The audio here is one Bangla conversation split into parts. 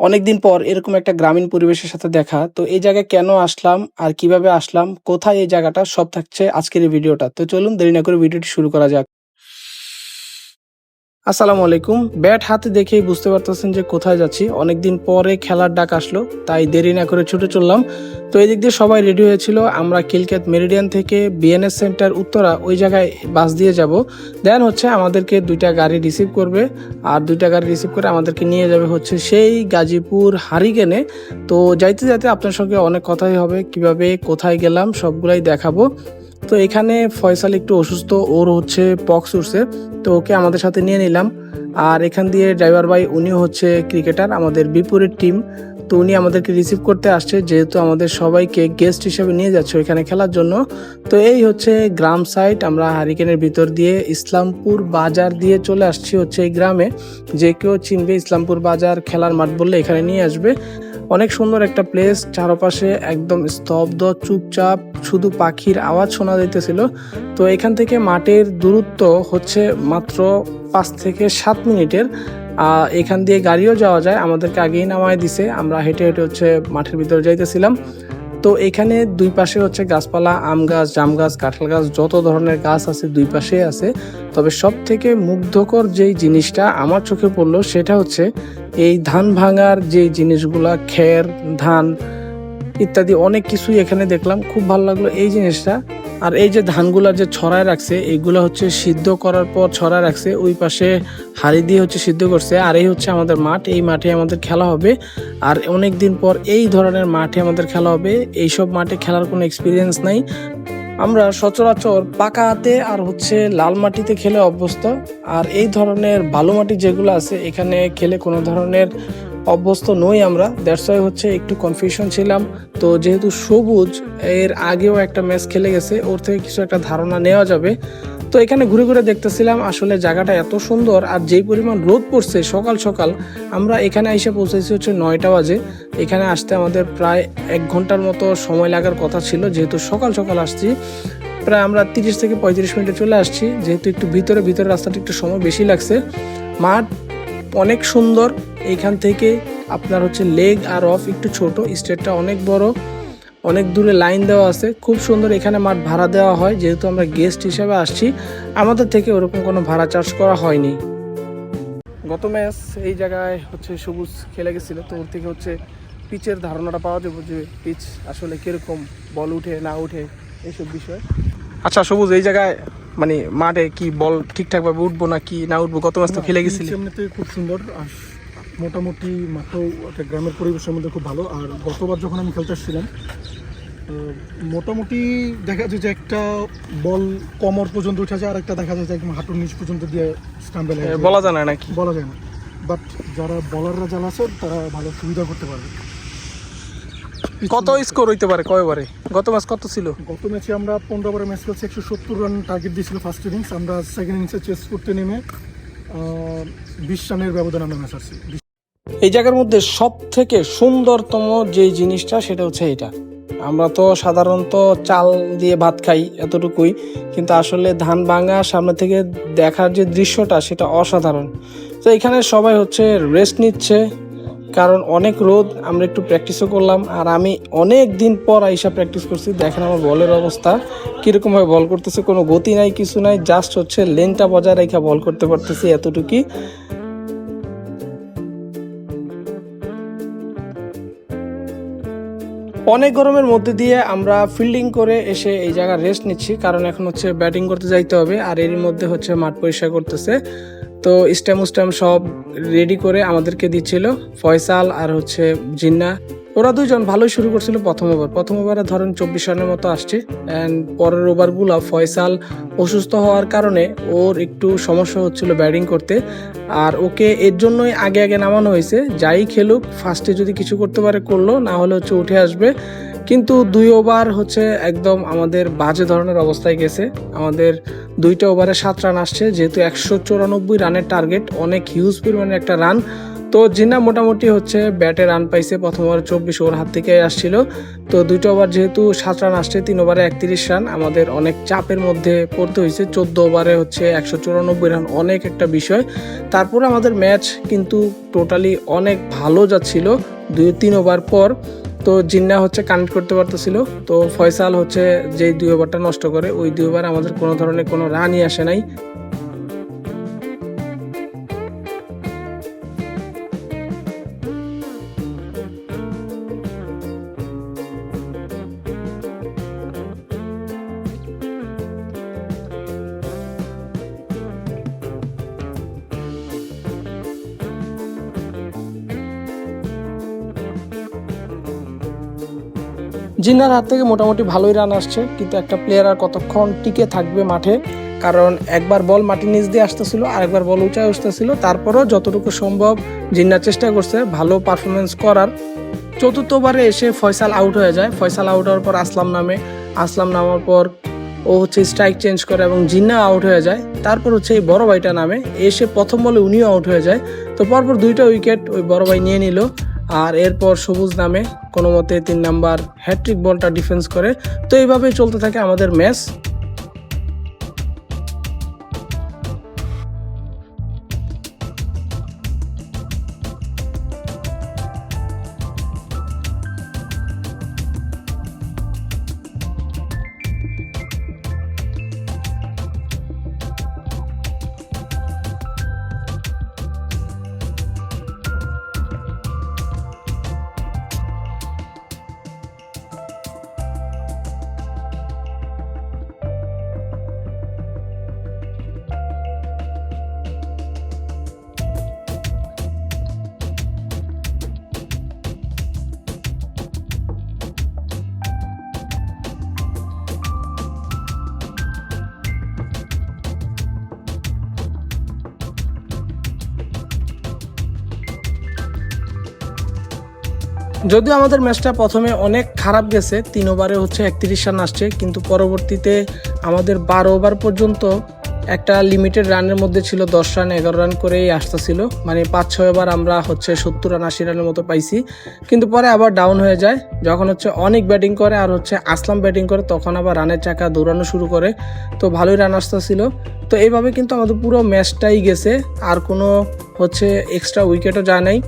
অনেকদিন পর এরকম একটা গ্রামীণ পরিবেশের সাথে দেখা, তো এই জায়গায় কেন আসলাম আর কীভাবে আসলাম, কোথায় এই জায়গাটা, সব থাকছে আজকের এই ভিডিওটা। তো চলুন দেরি না করে ভিডিওটি শুরু করা যাক। আসসালামু আলাইকুম। ব্যাট হাতে দেখেই বুঝতে পারতেছেন যে কোথায় যাচ্ছি। অনেকদিন পরে খেলার ডাক আসলো, তাই দেরি না করে ছুটে চললাম। তো এই দিক দিয়ে সবাই রেডি হয়েছিল। আমরা কিলকেত মেরিডিয়ান থেকে বিএনএস সেন্টার উত্তরা ওই জায়গায় বাস দিয়ে যাব। দেন হচ্ছে আমাদেরকে দুইটা গাড়ি রিসিভ করবে। আর দুইটা গাড়ি রিসিভ করে আমাদেরকে নিয়ে যাবে হচ্ছে সেই গাজীপুর হারিকেনে তো যাইতে যাইতে আপনার সঙ্গে অনেক কথাই হবে, কীভাবে কোথায় গেলাম সবগুলাই দেখাবো। তো এখানে ফয়সাল একটু অসুস্থ, ওর হচ্ছে পক্স উঠছে, তো ওকে আমাদের সাথে নিয়ে নিলাম। আর এখান দিয়ে ড্রাইভার ভাই উনি হচ্ছে ক্রিকেটার আমাদের বিপরীত টিম তো উনি আমাদেরকে রিসিভ করতে আসছে, যেহেতু আমাদের সবাইকে গেস্ট হিসেবে নিয়ে যাচ্ছে ওইখানে খেলার জন্য। তো এই হচ্ছে গ্রাম সাইড আমরা হারিকেনের ভিতর দিয়ে ইসলামপুর বাজার দিয়ে চলে আসছি হচ্ছে এই গ্রামে। যে কেউ চিনবে ইসলামপুর বাজার খেলার মাঠ বললে এখানে নিয়ে আসবে। অনেক সুন্দর একটা প্লেস চারপাশে একদম স্তব্ধ, চুপচাপ, শুধু পাখির আওয়াজ শোনা যাইতেছিল। তো এখান থেকে মাঠের দূরত্ব হচ্ছে মাত্র পাঁচ থেকে সাত মিনিটের। এখান দিয়ে গাড়িও যাওয়া যায়, আমাদেরকে আগেই নামায় দিছে। আমরা হেঁটে হেঁটে হচ্ছে মাঠের ভিতরে যাইতেছিলাম। তো এখানে দুই পাশে হচ্ছে গাছপালা, আম গাছ, জাম গাছ, কাঁঠাল গাছ, যত ধরনের গাছ আছে দুই পাশে আছে। তবে সব থেকে মুগ্ধকর যেই জিনিসটা আমার চোখে পড়ল সেটা হচ্ছে এই ধান ভাঙার যে জিনিসগুলা, খের, ধান ইত্যাদি অনেক কিছুই এখানে দেখলাম। খুব ভালো লাগল এই জিনিসটা। আর এই যে ধানগুলা যে ছড়ায় রাখছে এইগুলা হচ্ছে সিদ্ধ করার পর ছড়ায় রাখছে, ওই পাশে হাড়ি দিয়ে হচ্ছে সিদ্ধ করছে, আর এই হচ্ছে আমাদের মাঠ, এই মাঠে আমাদের খেলা হবে। আর অনেক দিন পর এই ধরনের মাঠে আমাদের খেলা হবে, এইসব মাঠে খেলার কোনো এক্সপিরিয়েন্স নাই। আমরা সচরাচর পাকা হাতে আর হচ্ছে লাল মাটিতে খেলে অভ্যস্ত, আর এই ধরনের বালু মাটি যেগুলো আছে, এখানে খেলে কোনো ধরনের অভ্যস্ত নই আমরা। দ্যাটস ওয়াই হচ্ছে একটু কনফিউশন ছিলাম। তো যেহেতু সবুজ, এর আগেও একটা ম্যাচ খেলে গেছে, ওর থেকে কিছু একটা ধারণা নেওয়া যাবে। তো এখানে ঘুরে ঘুরে দেখতেছিলাম আসলে জায়গাটা এত সুন্দর আর যেই পরিমাণ রোদ পড়ছে সকাল সকাল, আমরা এখানে এসে পৌঁছেছি হচ্ছে নয়টা বাজে। এখানে আসতে আমাদের প্রায় এক ঘণ্টার মতো সময় লাগার কথা ছিল, যেহেতু সকাল সকাল আসছি। প্রায় আমরা তিরিশ থেকে পঁয়ত্রিশ মিনিটে চলে আসছি, যেহেতু একটু ভিতরে ভিতরে রাস্তাটা একটু সময় বেশি লাগছে। মাঠ অনেক সুন্দর। এইখান থেকে আপনার হচ্ছে লেগ আর অফ একটু ছোট, স্টেটটা অনেক বড়। অনেক দূরে লাইন দেওয়া আছে। খুব সুন্দর এখানে মাঠ ভাড়া দেওয়া হয়, যেহেতু আমরা গেস্ট হিসেবে আসছি। আমাদের থেকে ওরকম কোনো ভাড়া চার্জ করা হয়নি। গত ম্যাচ এই জায়গায় হচ্ছে সবুজ খেলে গেছিল, তো ওর থেকে হচ্ছে পিচের ধারণাটা পাওয়া যাবে যে পিচ আসলে কীরকম, বল উঠে না উঠে, এইসব বিষয়। আচ্ছা সবুজ, এই জায়গায় মানে মাঠে কি বল ঠিকঠাক ভাবে উঠবো না কি না উঠবো? গত ম্যাচ তো খেলে গেছিলি। এমনিতে খুব সুন্দর আর মোটামুটি মাঠেও একটা গ্রামের পরিবেশের মধ্যে খুব ভালো। আর গতবার যখন আমি খেলতে এসেছিলাম মোটামুটি দেখা যায় যে একটা বল কমর পর্যন্ত উঠে যায় আর একটা দেখা যায় যে একদম হাঁটুর নিচ পর্যন্ত দিয়ে স্টাম্বেল এ, বলা যায় না নাকি? বলা যায় না। বাট যারা বলাররা যারা আছে তারা ভালো সুবিধা করতে পারবে। কত স্কোর হইতে পারে? কয়বারে গত ম্যাচ কত ছিল? গত ম্যাচে আমরা পনেরো ওভারে ম্যাচ খেলছি একশো সত্তর রান টার্গেট দিয়েছিল ফার্স্ট ইনিংস আমরা সেকেন্ড ইনিংসে চেস করতে নেমে বিশ রানের ব্যবধান আমরা ম্যাচ আসছি এই জায়গার মধ্যে সব থেকে সুন্দরতম যে জিনিসটা সেটা হচ্ছে এটা। আমরা তো সাধারণত চাল দিয়ে ভাত খাই এতটুকুই কিন্তু আসলে ধান ভাঙা সামনে থেকে দেখার যে দৃশ্যটা সেটা অসাধারণ। তো এখানে সবাই হচ্ছে রেস্ট নিচ্ছে। কারণ অনেক রোদ, আমরা একটু প্র্যাকটিসও করলাম, আর আমি অনেক দিন পর আইসা প্র্যাকটিস করছি। দেখেন আমার বলের অবস্থা, কীরকমভাবে বল করতেছে, কোনো গতি নাই, কিছু নাই জাস্ট হচ্ছে লেনটা বজায় রেখে বল করতে পারতেছি এতটুকুই। অনেক গরমের মধ্যে দিয়ে আমরা ফিল্ডিং করে এসে এই জায়গায় রেস্ট নিচ্ছি, কারণ এখন হচ্ছে ব্যাটিং করতে যাইতে হবে, আর এরই মধ্যে হচ্ছে মাঠ পরিষ্কার করতেছে। তো স্ট্যাম স্ট্যাম সব রেডি করে আমাদেরকে দিচ্ছিল, ফয়সাল আর হচ্ছে জিন্না। ওরা দুজন ভালোই শুরু করছিল প্রথম ওভার প্রথম ওভারে ধরেন চব্বিশ রানের মতো আসছে। অ্যান্ড পরের ওভারগুলো ফয়সাল অসুস্থ হওয়ার কারণে ওর একটু সমস্যা হচ্ছিল ব্যাটিং করতে। আর ওকে এর জন্যই আগে আগে নামানো হয়েছে। যাই খেলুক ফার্স্টে যদি কিছু করতে পারে করল, না হলে হচ্ছে উঠে আসবে। কিন্তু দুই ওভার হচ্ছে একদম আমাদের বাজে ধরনের অবস্থায় গেছে। আমাদের দুইটা ওভারে সাত রান আসছে, যেহেতু একশো চৌরানব্বই রানের টার্গেট, অনেক হিউজ পরিমাণের একটা রান। তো জিন্না মোটামুটি হচ্ছে ব্যাটে রান পাইছে, প্রথম ওভার চব্বিশ ওভার হাত থেকে আসছিল। তো দুটো ওভার যেহেতু সাত রান আসছে, তিন ওভারে একত্রিশ রান, আমাদের অনেক চাপের মধ্যে পড়তে হয়েছে। চোদ্দ ওভারে হচ্ছে একশো চুরানব্বই রান অনেক একটা বিষয়। তারপর আমাদের ম্যাচ কিন্তু টোটালি অনেক ভালো যাচ্ছিল। দুই তিন ওভার পর তো জিন্না হচ্ছে কানেক্ট করতে পারতেছিল। তো ফয়সাল হচ্ছে যে দুই ওভারটা নষ্ট করে, ওই দুই ওভার আমাদের কোনো ধরনের কোনো রানই আসে নাই। জিন্নার হাত থেকে মোটামুটি ভালোই রান আসছে, কিন্তু একটা প্লেয়ার আর কতক্ষণ টিকে থাকবে মাঠে? কারণ একবার বল মাটির নিচ দিয়ে আসতেছিল আর একবার বল উঁচায় আসতেছিল, তারপরও যতটুকু সম্ভব জিন্নার চেষ্টা করছে ভালো পারফরমেন্স করার। চতুর্থবারে এসে ফয়সাল আউট হয়ে যায়। ফয়সাল আউট হওয়ার পর আসলাম নামে। আসলাম নামার পর ও হচ্ছে স্ট্রাইক চেঞ্জ করে এবং জিন্না আউট হয়ে যায়। তারপর হচ্ছে এই বড় ভাইটা নামে। এসে প্রথম বলে উনিও আউট হয়ে যায়। তো পরপর দুইটা উইকেট ওই বড় ভাই নিয়ে নিল। আর এরপর সবুজ নামে কোনো মতে তিন নাম্বার হ্যাট্রিক বলটা ডিফেন্স করে। তো এইভাবেই চলতে থাকে আমাদের ম্যাচ যদিও আমাদের ম্যাচটা প্রথমে অনেক খারাপ গেছে, তিন ওভারে হচ্ছে একত্রিশ রান আসছে, কিন্তু পরবর্তীতে আমাদের বারো ওভার পর্যন্ত একটা লিমিটেড রানের মধ্যে ছিল, দশ রান, এগারো রান করেই আসতেছিল। মানে পাঁচ, ছয় ওভার আমরা হচ্ছে সত্তর রান, আশি রানের মতো পাইছি। কিন্তু পরে আবার ডাউন হয়ে যায়। যখন হচ্ছে অনেক ব্যাটিং করে আর হচ্ছে আসলাম ব্যাটিং করে, তখন আবার রানের চাকা দৌড়ানো শুরু করে। তো ভালোই রান আসতেছিল। তো এইভাবে কিন্তু আমাদের পুরো ম্যাচটাই গেছে। আর কোনো হচ্ছে এক্সট্রা উইকেটও যায় নাই।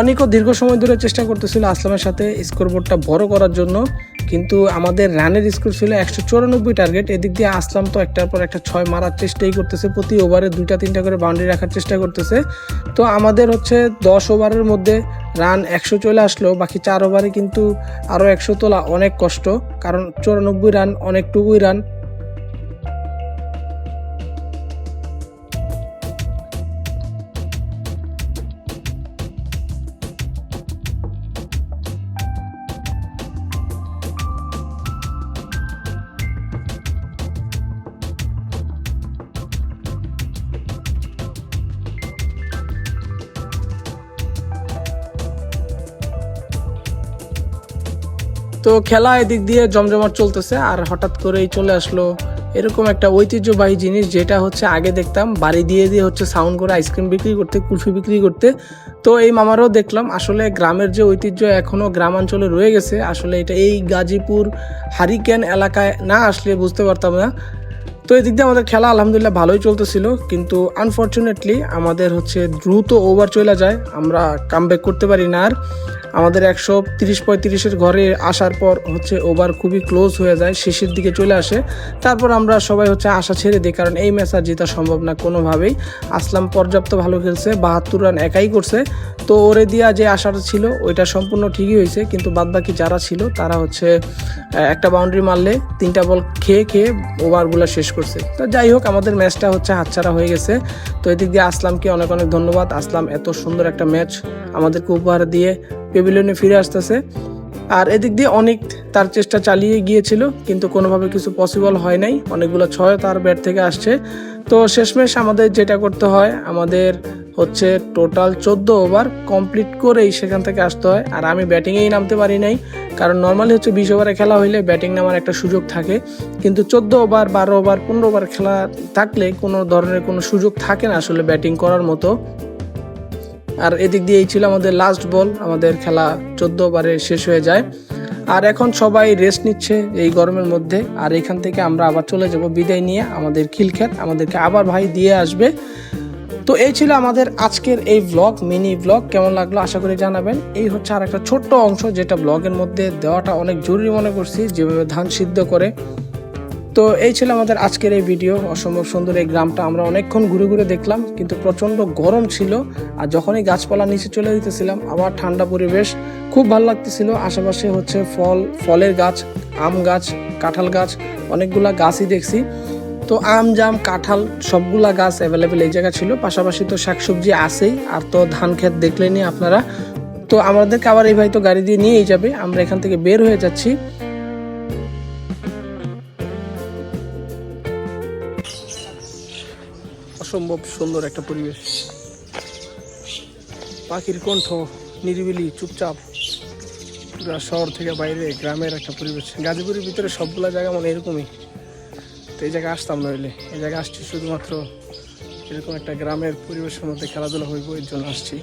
অনেকও দীর্ঘ সময় ধরে চেষ্টা করতেছিল আসলামের সাথে স্কোরবোর্ডটা বড় করার জন্য, কিন্তু আমাদের রানের স্কোর ছিল একশো চুরানব্বই টার্গেট। এদিক দিয়ে আসলাম তো একটার পর একটা ছয় মারার চেষ্টাই করতেছে, প্রতি ওভারে দুইটা, তিনটা করে বাউন্ডারি রাখার চেষ্টা করতেছে। তো আমাদের হচ্ছে দশ ওভারের মধ্যে রান একশো চলে আসলো, বাকি চার ওভারে কিন্তু আরও একশো তোলা অনেক কষ্ট, কারণ চুরানব্বই রান অনেকটুকুই রান। তো খেলা এদিক দিয়ে জমজমাট চলতেছে আর হঠাৎ করেই চলে আসলো এরকম একটা ঐতিহ্যবাহী জিনিস যেটা হচ্ছে আগে দেখতাম, বাড়ি দিয়ে দিয়ে হচ্ছে সাউন্ড করে আইসক্রিম বিক্রি করতে, কুলফি বিক্রি করতে। তো এই মামারও দেখলাম, আসলে গ্রামের যে ঐতিহ্য এখনও গ্রামাঞ্চলে রয়ে গেছে, আসলে এটা এই গাজীপুর হারিকেন এলাকায় না আসলে বুঝতে পারতাম না। তো এদিক দিয়ে আমাদের খেলা আলহামদুলিল্লাহ ভালোই চলতেছিল, কিন্তু আনফর্চুনেটলি আমাদের হচ্ছে দ্রুত ওভার চলে যায়, আমরা কামব্যাক করতে পারি না আর। আমাদের একশো তিরিশ পঁয়ত্রিশের ঘরে আসার পর হচ্ছে ওভার খুবই ক্লোজ হয়ে যায়, শেষের দিকে চলে আসে। তারপর আমরা সবাই হচ্ছে আশা ছেড়ে দিই, কারণ এই ম্যাচ আর জেতা সম্ভব না কোনোভাবেই। আসলাম পর্যাপ্ত ভালো খেলছে, বাহাত্তর রান একাই করছে। তো ওরে দিয়া যে আশাটা ছিল, ওইটা সম্পূর্ণ ঠিকই হয়েছে, কিন্তু বাদবাকি যারা ছিল, তারা হচ্ছে একটা বাউন্ডারি মারলে তিনটা বল খেয়ে খেয়ে ওভারগুলো শেষ করছে। তো যাই হোক, আমাদের ম্যাচটা হচ্ছে হাতছাড়া হয়ে গেছে। তো এদিক দিয়ে আসলামকে অনেক অনেক ধন্যবাদ। আসলাম এত সুন্দর একটা ম্যাচ আমাদেরকে উপহার দিয়ে। পেভিলিয়নে ফিরে আসতেছে। আর এদিক দিয়ে অনেক তার চেষ্টা চালিয়ে গিয়েছিল, কিন্তু কোনোভাবে কিছু পসিবল হয় নাই। অনেকগুলো ছয় তার ব্যাট থেকে আসছে। তো শেষমেশ আমাদের যেটা করতে হয়, আমাদের হচ্ছে টোটাল চোদ্দ ওভার কমপ্লিট করেই সেখান থেকে আসতে হয়। আর আমি ব্যাটিংয়েই নামতে পারি নাই, কারণ নর্মালি হচ্ছে বিশ ওভারে খেলা হইলে ব্যাটিং নামার একটা সুযোগ থাকে। কিন্তু চোদ্দ ওভার বারো ওভার পনেরো ওভার খেলা থাকলে কোনো ধরনের কোনো সুযোগ থাকে না আসলে ব্যাটিং করার মতো। আর এদিক দিয়ে এই ছিল আমাদের লাস্ট বল আমাদের খেলা চোদ্দ ওভারে শেষ হয়ে যায়। আর এখন সবাই রেস্ট নিচ্ছে এই গরমের মধ্যে। আর এখান থেকে আমরা আবার চলে যাব বিদায় নিয়ে আমাদের খিলখ্যাত আমাদেরকে আবার ভাই দিয়ে আসবে। তো এই ছিল আমাদের আজকের এই ব্লগ মিনি ব্লগ কেমন লাগল আশা করি জানাবেন। এই হচ্ছে আর একটা ছোট্ট অংশ যেটা ব্লগের মধ্যে দেওয়াটা অনেক জরুরি মনে করছি, যেভাবে ধান সিদ্ধ করে। তো এই ছিল আমাদের আজকের এই ভিডিও অসম্ভব সুন্দর এই গ্রামটা আমরা অনেকক্ষণ ঘুরে ঘুরে দেখলাম, কিন্তু প্রচণ্ড গরম ছিল আর যখনই গাছপালা নিচে চলে দিতেছিলাম আবার ঠান্ডা পরিবেশ খুব ভালো লাগতেছিল। আশেপাশে হচ্ছে ফল, ফলের গাছ, আম গাছ, কাঁঠাল গাছ, অনেকগুলা গাছই দেখছি। তো আম, জাম, কাঁঠাল সবগুলা গাছ অ্যাভেলেবেল এই জায়গা ছিল। পাশাপাশি তো শাকসবজি আছেই, আর তো ধান ক্ষেত দেখলেনি আপনারা। তো আমাদেরকে আবার এই ভাই তো গাড়ি দিয়ে নিয়েই যাবে। আমরা এখান থেকে বের হয়ে যাচ্ছি। অসম্ভব সুন্দর একটা পরিবেশ। পাখির কণ্ঠ নিরিবিলি, চুপচাপ। পুরা শহর থেকে বাইরে গ্রামের একটা পরিবেশ। গাজীপুরের ভিতরে সবগুলো জায়গা মানে এরকমই। তো এই জায়গায় আসতাম নইলে। এই জায়গায় আসছি শুধুমাত্র এরকম একটা গ্রামের পরিবেশের মধ্যে খেলাধুলা হইব এর জন্য আসছি।